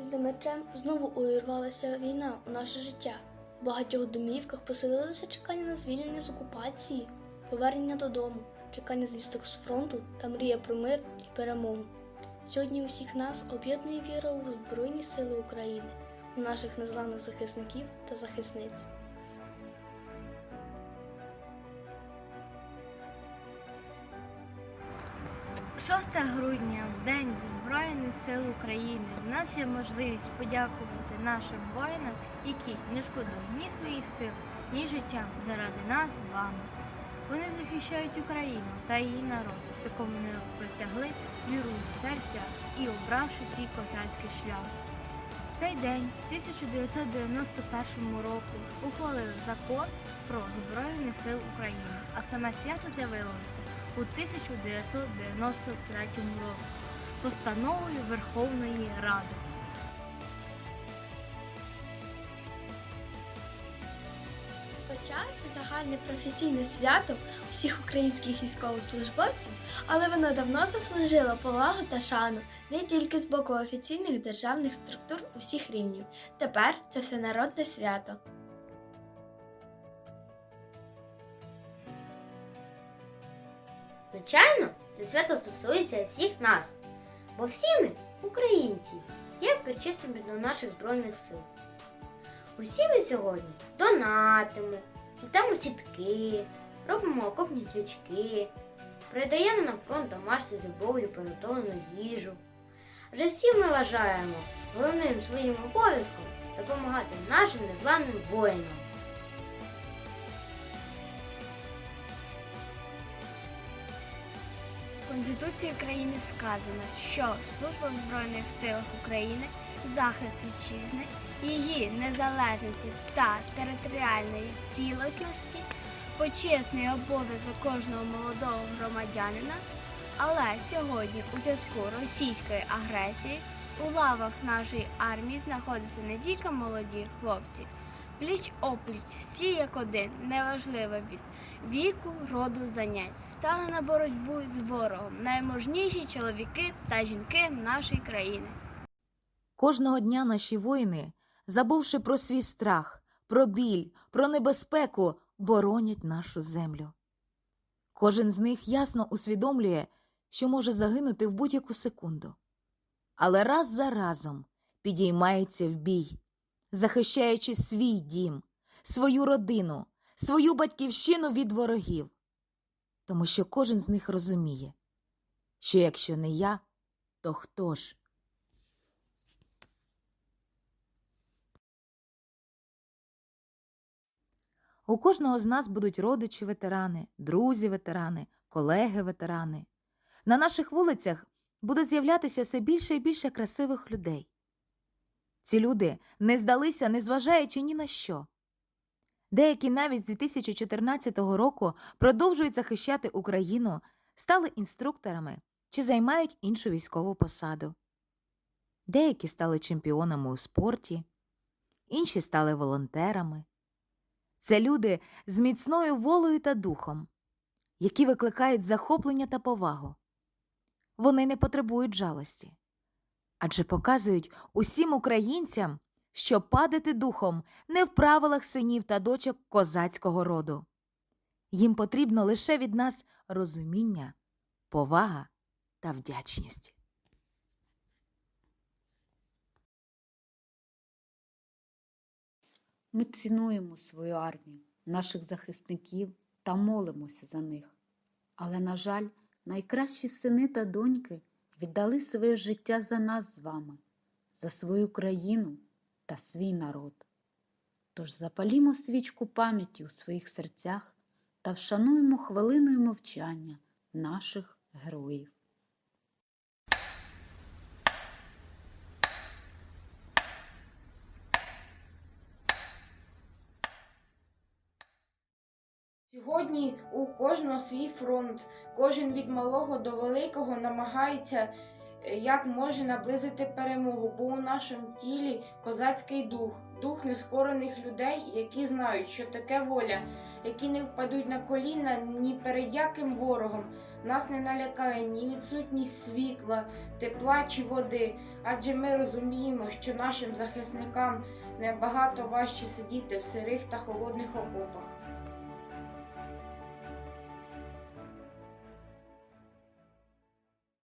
Залізним Демечем знову увірвалася війна у наше життя. В багатьох домівках поселилося чекання на звільнення з окупації, повернення додому, чекання звісток з фронту та мрія про мир і перемогу. Сьогодні усіх нас об'єднує віра у Збройні Сили України, у наших незламних захисників та захисниць. – 6 грудня, в День Збройних сил України, в нас є можливість подякувати нашим воїнам, які не шкодують ні своїх сил, ні життя заради нас вами. Вони захищають Україну та її народ, якому ми присягли віру в серця і обравши свій козацький шлях. Цей день, в 1991 року, ухвалили закон про Збройні Сил України, а саме свято з'явилося у 1993 році постановою Верховної Ради. Хоча це загальне професійне свято всіх українських військовослужбовців, але воно давно заслужило повагу та шану не тільки з боку офіційних державних структур усіх рівнів. Тепер це всенародне свято. Звичайно, це свято стосується всіх нас, бо всі ми українці, є причетними до наших збройних сил. Усі ми сьогодні донатимо, плетемо сітки, робимо окопні свічки, передаємо на фронт домашню любов'ю приготовлену їжу. Вже всі ми вважаємо головним своїм обов'язком допомагати нашим незламним воїнам. Конституції України сказано, що служба в Збройних силах України, захист вітчизни, її незалежності та територіальної цілісності, почесний обов'язок кожного молодого громадянина. Але сьогодні, у зв'язку російської агресії, у лавах нашої армії знаходяться не тільки молоді хлопці, пліч опліч, всі як один, неважливо від віку, роду, занять, стали на боротьбу з ворогом найможніші чоловіки та жінки нашої країни. Кожного дня наші воїни, забувши про свій страх, про біль, про небезпеку, боронять нашу землю. Кожен з них ясно усвідомлює, що може загинути в будь-яку секунду. Але раз за разом підіймається в бій, захищаючи свій дім, свою родину, свою батьківщину від ворогів. Тому що кожен з них розуміє, що якщо не я, то хто ж? У кожного з нас будуть родичі ветерани, друзі ветерани, колеги ветерани. На наших вулицях буде з'являтися все більше і більше красивих людей. Ці люди не здалися, незважаючи ні на що. Деякі навіть з 2014 року продовжують захищати Україну, стали інструкторами чи займають іншу військову посаду. Деякі стали чемпіонами у спорті, інші стали волонтерами. Це люди з міцною волею та духом, які викликають захоплення та повагу. Вони не потребують жалості, адже показують усім українцям, що падати духом не в правилах синів та дочок козацького роду. Їм потрібно лише від нас розуміння, повага та вдячність. Ми цінуємо свою армію, наших захисників та молимося за них. Але, на жаль, найкращі сини та доньки віддали своє життя за нас з вами, за свою країну та свій народ. Тож запалімо свічку пам'яті у своїх серцях та вшануємо хвилиною мовчання наших героїв. Сьогодні у кожного свій фронт. Кожен від малого до великого намагається е, як може наблизити перемогу, бо у нашому тілі козацький дух, дух нескорених людей, які знають, що таке воля, які не впадуть на коліна ні перед яким ворогом. Нас не налякає ні відсутність світла, тепла чи води, адже ми розуміємо, що нашим захисникам набагато важче сидіти в сирих та холодних окопах.